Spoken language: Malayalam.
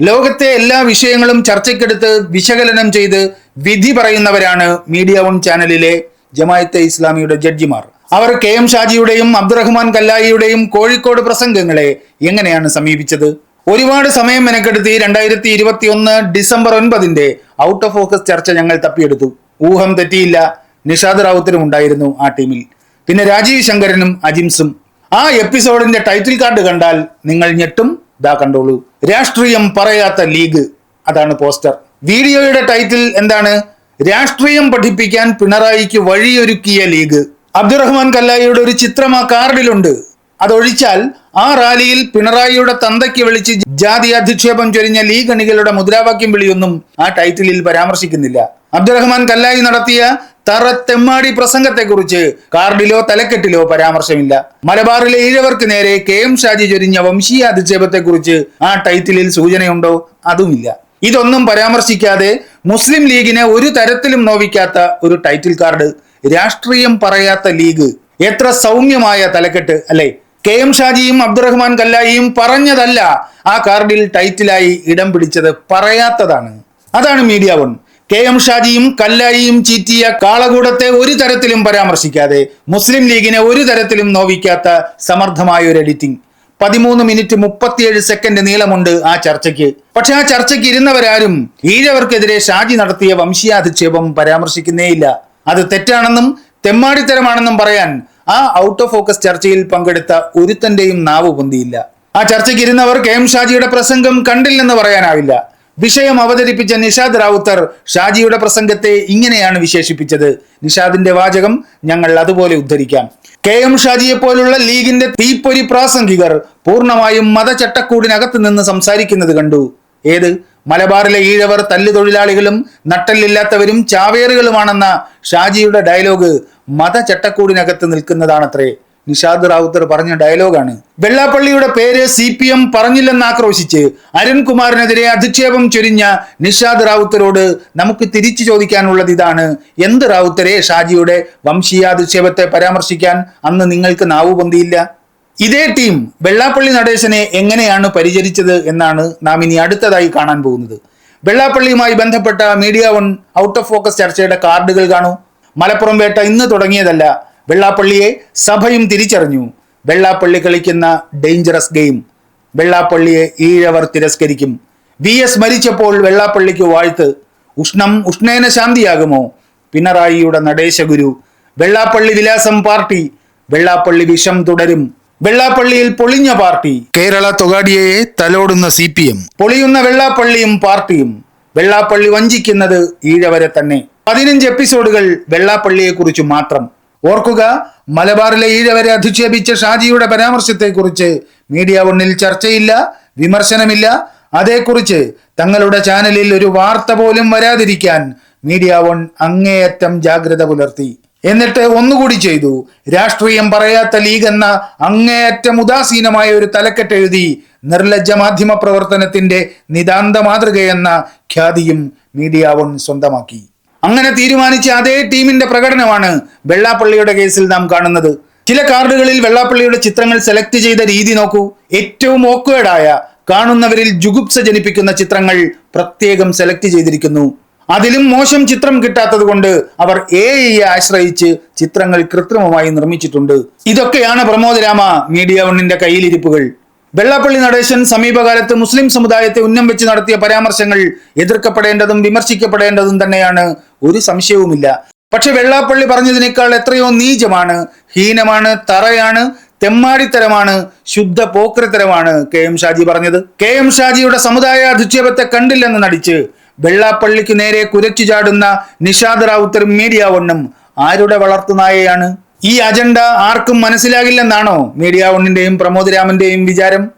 ലോകത്തെ എല്ലാ വിഷയങ്ങളും ചർച്ചയ്ക്കെടുത്ത് വിശകലനം ചെയ്ത് വിധി പറയുന്നവരാണ് മീഡിയ വൺ ചാനലിലെ ജമായത്തെ ഇസ്ലാമിയുടെ ജഡ്ജിമാർ. അവർ കെ എം ഷാജിയുടെയും അബ്ദുറഹ്മാൻ കല്ലായിയുടെയും കോഴിക്കോട് പ്രസംഗങ്ങളെ എങ്ങനെയാണ് സമീപിച്ചത്? ഒരുപാട് സമയം മെനക്കെടുത്തി രണ്ടായിരത്തി ഇരുപത്തി ഒന്ന് ഡിസംബർ ഒൻപതിന്റെ ഔട്ട് ഓഫ് ഫോക്കസ് ചർച്ച ഞങ്ങൾ തപ്പിയെടുത്തു. ഊഹം തെറ്റിയില്ല. നിഷാദ് റാവുത്തരും ഉണ്ടായിരുന്നു ആ ടീമിൽ. പിന്നെ രാജീവ് ശങ്കരനും അജിംസും. ആ എപ്പിസോഡിന്റെ ടൈറ്റിൽ കാർഡ് കണ്ടാൽ നിങ്ങൾ ഞെട്ടും. ദാ കണ്ടോളൂ. രാഷ്ട്രീയം പറയാത്ത ലീഗ്. അതാണ് പോസ്റ്റർ. വീഡിയോയുടെ ടൈറ്റിൽ എന്താണ്? രാഷ്ട്രീയം പഠിപ്പിക്കാൻ പിണറായിക്ക് വഴിയൊരുക്കിയ ലീഗ്. അബ്ദുറഹ്മാൻ കല്ലായിയുടെ ഒരു ചിത്രം ആ കാർഡിലുണ്ട്. അതൊഴിച്ചാൽ ആ റാലിയിൽ പിണറായിയുടെ തന്തയ്ക്ക് വിളിച്ച് ജാതി അധിക്ഷേപം ചൊരിഞ്ഞ ലീഗ് അണികളുടെ മുദ്രാവാക്യം വിളിയൊന്നും ആ ടൈറ്റിലിൽ പരാമർശിക്കുന്നില്ല. അബ്ദുറഹ്മാൻ കല്ലായി നടത്തിയ തറ പ്രസംഗത്തെ പ്രസംഗത്തെക്കുറിച്ച് കാർഡിലോ തലക്കെട്ടിലോ പരാമർശമില്ല. മലബാറിലെ ഈഴവർക്ക് നേരെ കെ എം ഷാജി ചൊരിഞ്ഞ വംശീയ അധിക്ഷേപത്തെക്കുറിച്ച് ആ ടൈറ്റിലിൽ സൂചനയുണ്ടോ? അതുമില്ല. ഇതൊന്നും പരാമർശിക്കാതെ മുസ്ലിം ലീഗിനെ ഒരു തരത്തിലും നോവിക്കാത്ത ഒരു ടൈറ്റിൽ കാർഡ് രാഷ്ട്രീയം പറയാത്ത ലീഗ് എത്ര സൗമ്യമായ തലക്കെട്ട് അല്ലെ? കെ എം ഷാജിയും അബ്ദുറഹ്മാൻ കല്ലായിയും പറഞ്ഞതല്ല ആ കാർഡിൽ ടൈറ്റിലായി ഇടം പിടിച്ചത് പറയാത്തതാണ്. അതാണ് മീഡിയ വൺ. കെ എം ഷാജിയും കല്ലായിയും ചീറ്റിയ കാളകൂടത്തെ ഒരു തരത്തിലും പരാമർശിക്കാതെ മുസ്ലിം ലീഗിനെ ഒരു തരത്തിലും നോവിക്കാത്ത സമർത്ഥമായ ഒരു എഡിറ്റിംഗ് പതിമൂന്ന് മിനിറ്റ് മുപ്പത്തിയേഴ് സെക്കൻഡ് നീളമുണ്ട് ആ ചർച്ചയ്ക്ക്. പക്ഷെ ആ ചർച്ചയ്ക്ക് ഇരുന്നവരാരും ഈഴവർക്കെതിരെ ഷാജി നടത്തിയ വംശീയാധിക്ഷേപം പരാമർശിക്കുന്നേയില്ല. അത് തെറ്റാണെന്നും തെമ്മാടിത്തരമാണെന്നും പറയാൻ ആ ഔട്ട് ഓഫ് ഫോക്കസ് ചർച്ചയിൽ പങ്കെടുത്ത ഒരുത്തന്റെയും നാവ് പൊന്തിയില്ല ആ ചർച്ചയ്ക്ക് ഇരുന്നവർ കെ എം ഷാജിയുടെ പ്രസംഗം കണ്ടില്ലെന്ന് പറയാനാവില്ല. വിഷയം അവതരിപ്പിച്ച നിഷാദ് റാവുത്തർ ഷാജിയുടെ പ്രസംഗത്തെ ഇങ്ങനെയാണ് വിശേഷിപ്പിച്ചത്. നിഷാദിന്റെ വാചകം ഞങ്ങൾ അതുപോലെ ഉദ്ധരിക്കാം. കെ എം ഷാജിയെ പോലുള്ള ലീഗിന്റെ തീപ്പൊരി പ്രാസംഗികർ പൂർണമായും മതചട്ടക്കൂടിനകത്ത് നിന്ന് സംസാരിക്കുന്നത് കണ്ടു. ഏത്? മലബാറിലെ ഈഴവർ തല്ലുതൊഴിലാളികളും നട്ടല്ലില്ലാത്തവരും ചാവേറുകളുമാണെന്ന ഷാജിയുടെ ഡയലോഗ് മതചട്ടക്കൂടിനകത്ത് നിൽക്കുന്നതാണത്രേ. നിഷാദ് റാവുത്തർ പറഞ്ഞ ഡയലോഗാണ്. വെള്ളാപ്പള്ളിയുടെ പേര് സി പി എം പറഞ്ഞില്ലെന്ന് ആക്രോശിച്ച് അരുൺകുമാറിനെതിരെ അധിക്ഷേപം ചൊരിഞ്ഞ നിഷാദ് റാവുത്തരോട് നമുക്ക് തിരിച്ചു ചോദിക്കാനുള്ളത് ഇതാണ്. എന്ത് റാവുത്തരെ ഷാജിയുടെ വംശീയാധിക്ഷേപത്തെ പരാമർശിക്കാൻ അന്ന് നിങ്ങൾക്ക് നാവു പൊന്തിയില്ല ഇതേ ടീം വെള്ളാപ്പള്ളി നടേശനെ എങ്ങനെയാണ് പരിചരിച്ചത് എന്നാണ് നാം ഇനി അടുത്തതായി കാണാൻ പോകുന്നത്. വെള്ളാപ്പള്ളിയുമായി ബന്ധപ്പെട്ട Media One out of focus ചർച്ചയുടെ കാർഡുകൾ കാണൂ. മലപ്പുറം വേട്ട ഇന്ന് തുടങ്ങിയതല്ല. വെള്ളാപ്പള്ളിയെ സഭയും തിരിച്ചറിഞ്ഞു. വെള്ളാപ്പള്ളി കളിക്കുന്ന ഡേഞ്ചറസ് ഗെയിം വെള്ളാപ്പള്ളിയെ ഈഴവർ തിരസ്കരിക്കും. വി എസ് മരിച്ചപ്പോൾ വെള്ളാപ്പള്ളിക്ക് വാഴ്ത്ത്. ഉഷ്ണം ഉഷ്ണേന ശാന്തിയാകുമോ? പിണറായിയുടെ നടേശഗുരു. വെള്ളാപ്പള്ളി വിലാസം പാർട്ടി. വെള്ളാപ്പള്ളി വിഷം തുടരും. വെള്ളാപ്പള്ളിയിൽ പൊളിഞ്ഞ പാർട്ടി. കേരള തൊഗാഡിയയെ തലോടുന്ന സി പി എം. പൊളിയുന്ന വെള്ളാപ്പള്ളിയും പാർട്ടിയും. വെള്ളാപ്പള്ളി വഞ്ചിക്കുന്നത് ഈഴവരെ തന്നെ. പതിനഞ്ച് എപ്പിസോഡുകൾ വെള്ളാപ്പള്ളിയെ കുറിച്ച് മാത്രം. ഓർക്കുക മലബാറിലെ ഈഴവരെ അധിക്ഷേപിച്ച ഷാജിയുടെ പരാമർശത്തെക്കുറിച്ച് മീഡിയ ഒന്നിൽ ചർച്ചയില്ല വിമർശനമില്ല. അതേക്കുറിച്ച് തങ്ങളുടെ ചാനലിൽ ഒരു വാർത്ത പോലും വരാതിരിക്കാൻ മീഡിയ വൺ അങ്ങേയറ്റം ജാഗ്രത പുലർത്തി. എന്നിട്ട് ഒന്നുകൂടി ചെയ്തു. രാഷ്ട്രീയം പറയാത്ത ലീഗ് എന്ന അങ്ങേയറ്റം ഉദാസീനമായ ഒരു തലക്കെട്ട് എഴുതി നിർലജ്ജ മാധ്യമ പ്രവർത്തനത്തിന്റെ നിതാന്ത മാതൃകയെന്ന ഖ്യാതിയും മീഡിയ വൺ സ്വന്തമാക്കി. അങ്ങനെ തീരുമാനിച്ച അതേ ടീമിന്റെ പ്രകടനമാണ് വെള്ളാപ്പള്ളിയുടെ കേസിൽ നാം കാണുന്നത്. ചില കാർഡുകളിൽ വെള്ളാപ്പള്ളിയുടെ ചിത്രങ്ങൾ സെലക്ട് ചെയ്ത രീതി നോക്കൂ. ഏറ്റവും ഓക്വേർഡായ കാണുന്നവരിൽ ജുഗുപ്സ ജനിപ്പിക്കുന്ന ചിത്രങ്ങൾ പ്രത്യേകം സെലക്ട് ചെയ്തിരിക്കുന്നു. അതിലും മോശം ചിത്രം കിട്ടാത്തത് കൊണ്ട് അവർ എ ഐയെ ആശ്രയിച്ച് ചിത്രങ്ങൾ കൃത്രിമമായി നിർമ്മിച്ചിട്ടുണ്ട്. ഇതൊക്കെയാണ് പ്രമോദരാമ മീഡിയ വണ്ണിന്റെ കയ്യിലിരിപ്പുകൾ. വെള്ളാപ്പള്ളി നടേശൻ സമീപകാലത്ത് മുസ്ലിം സമുദായത്തെ ഉന്നം വെച്ച് നടത്തിയ പരാമർശങ്ങൾ എതിർക്കപ്പെടേണ്ടതും വിമർശിക്കപ്പെടേണ്ടതും തന്നെയാണ്. ഒരു സംശയവുമില്ല. പക്ഷെ വെള്ളാപ്പള്ളി പറഞ്ഞതിനേക്കാൾ എത്രയോ നീചമാണ് ഹീനമാണ് തറയാണ് തെമ്മാടിത്തരമാണ് ശുദ്ധ പോക്രത്തരമാണ് കെ എം ഷാജി പറഞ്ഞത്. കെ എം ഷാജിയുടെ സമുദായ അധിക്ഷേപത്തെ കണ്ടില്ലെന്ന് നടിച്ച് വെള്ളാപ്പള്ളിക്ക് നേരെ കുരച്ചു ചാടുന്ന നിഷാദ് റാവുത്തർ മീഡിയ വണ്ണും ആരുടെ വളർത്തുനായയാണ് ഈ അജണ്ട ആർക്കും മനസ്സിലാകില്ലെന്നാണോ മീഡിയ ഒന്നിന്റെയും പ്രമോദ് രാമന്റെയും വിചാരം?